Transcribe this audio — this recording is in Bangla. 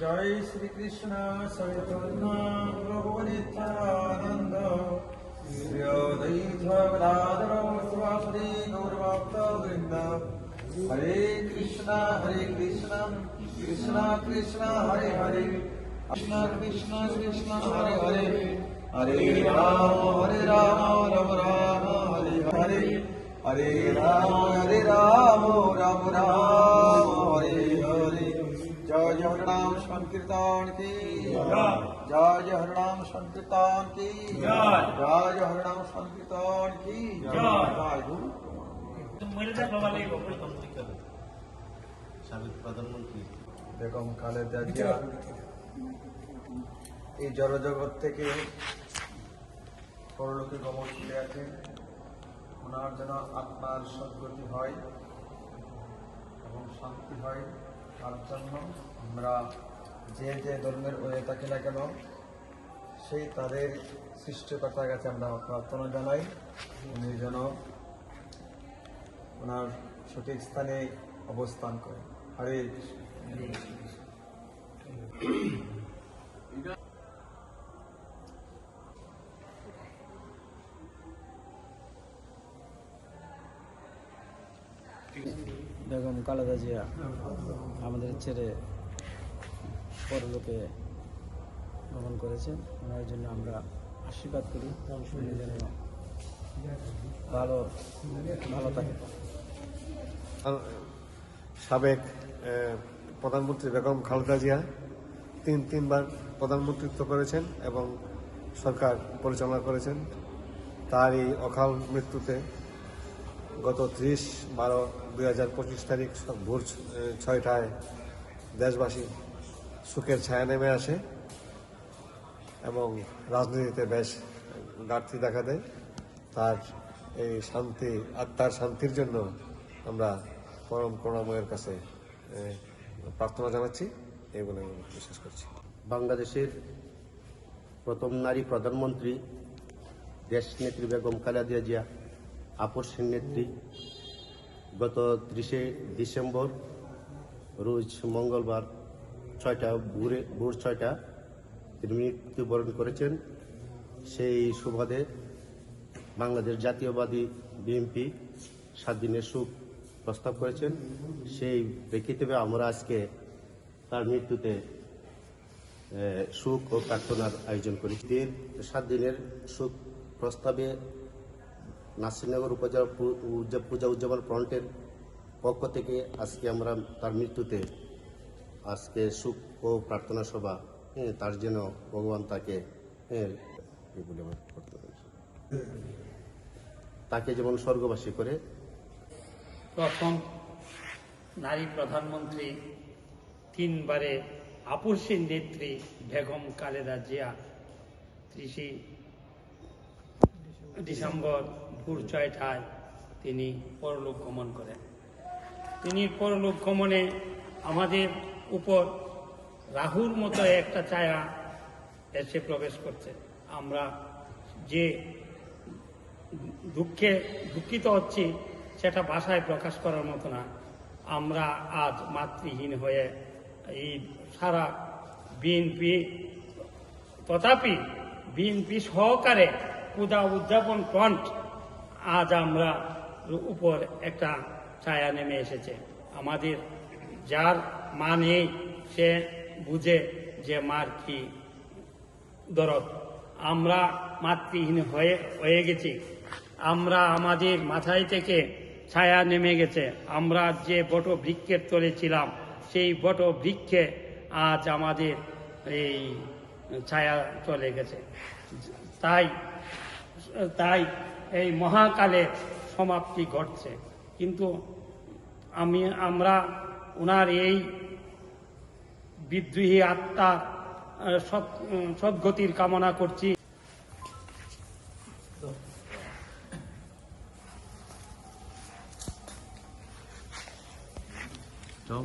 জয় শ্রীকৃষ্ণ চৈতন্য প্রভু নিত্যানন্দ শ্রী অদ্বৈত গদাধর শিবাসুরি গৌরভক্ত বৃন্দ হরে কৃষ্ণ হরে কৃষ্ণ কৃষ্ণ কৃষ্ণ হরে হরে কৃষ্ণ কৃষ্ণ কৃষ্ণ হরে হরে হরে রাম হরে রাম রাম রাম হরে রাম হরে রাম রাম রাম, হরে হরে। জয় জয় হরিনাম সংকীর্তন কি? জয় জয় হরিনাম সংকীর্তন কি? জয় জয় হরিনাম সংকীর্তন কি? জয় গুরু। সাবেক প্রধানমন্ত্রী বেগম খালেদা জিয়া, এই জড়জগৎ থেকে পরলোকে গমন করে আছেন ওনার যেন আত্মার সদ্গতি হয় এবং শান্তি হয়, তার জন্য আমরা যে যে ধর্মের হয়ে থাকি না কেন, সেই তাদের সৃষ্টিকর্তার কাছে আমরা প্রার্থনা জানাই। উনি যেন ওনার সঠিক স্থানে অবস্থান করেন। হরে কৃষ্ণ। বেগম খালেদা জিয়া আমাদের ছেড়ে পরলোকে ভ্রমণ করেছেন। ওনার জন্য আমরা আশীর্বাদ করি। যেন ভালো ভালো থাকে সাবেক প্রধানমন্ত্রী বেগম খালেদা জিয়া, তিন, তিনবার প্রধানমন্ত্রিত্ব করেছেন এবং সরকার পরিচালনা করেছেন। তার এই অকাল মৃত্যুতে গত ত্রিশ, বারো, দুই হাজার পঁচিশ তারিখ ভোর ছয়টায় দেশবাসী সুখের ছায়া নেমে আসে এবং রাজনীতিতে বেশ ঘাটতি দেখা দেয়। তার এই শান্তি, আত্মার শান্তির জন্য আমরা পরম করুণাময়ের কাছে প্রার্থনা জানাচ্ছি। এই বলে আমি বিশ্বাস করছি। বাংলাদেশের প্রথম নারী প্রধানমন্ত্রী দেশ নেত্রী বেগম খালেদা জিয়া আপসের নেত্রী। গত ত্রিশে ডিসেম্বর, রোজ মঙ্গলবার ছয়টা, ভোরে, ভোর ছয়টা তিনি মৃত্যুবরণ করেছেন। সেই সুবাদে বাংলাদেশ জাতীয়বাদী বিএনপি সাত দিনের সুখ প্রস্তাব করেছেন। সেই প্রেক্ষিতে আমরা আজকে তার মৃত্যুতে সুখ ও প্রার্থনার আয়োজন করি সাত দিনের সুখ প্রস্তাবে নাসিরনগর উপজেলা পূজা উদযাপন ফ্রন্টের পক্ষ থেকে আজকে আমরা তার মৃত্যুতে আজকে সুখ ও প্রার্থনা সভা হ্যাঁ, তার যেন ভগবান তাকে হ্যাঁ। তাকে যেমন স্বর্গবাসী করে প্রথম নারী প্রধানমন্ত্রী তিনবারে আপসীন নেত্রী বেগম খালেদা জিয়া ত্রিশে ডিসেম্বর ভোর ঠায়, তিনি পরলোক গমন করেন। তিনি পরলোক গমনে আমাদের উপর রাহুর মতো একটা ছায়া এসে প্রবেশ করছে। আমরা যে দুঃখে দুঃখিত হচ্ছি, সেটা ভাষায় প্রকাশ করার মতো না। আমরা আজ মাতৃহীন হয়ে এই সারা বিএনপি তথাপি বিএনপি সহকারে পূজা উদযাপন ফ্রন্ট আজ আমরা উপর একটা ছায়া নেমে এসেছে। আমাদের যার মা নেই, সে বুঝে যে মার কি দরদ। আমরা মাতৃহীন হয়ে হয়ে গেছি। আমরা আমাদের মাথায় থেকে ছায়া নেমে গেছে। আমরা যে বট বৃক্ষের তলে ছিলাম, সেই বট বৃক্ষে আজ আমাদের এই ছায়া চলে গেছে। তাই তাই এই মহাকালের সমাপ্তি ঘটছে। কিন্তু আমি, আমরা ওনার এই বিদ্রোহী আত্মার সদ্গতির কামনা করছি। চল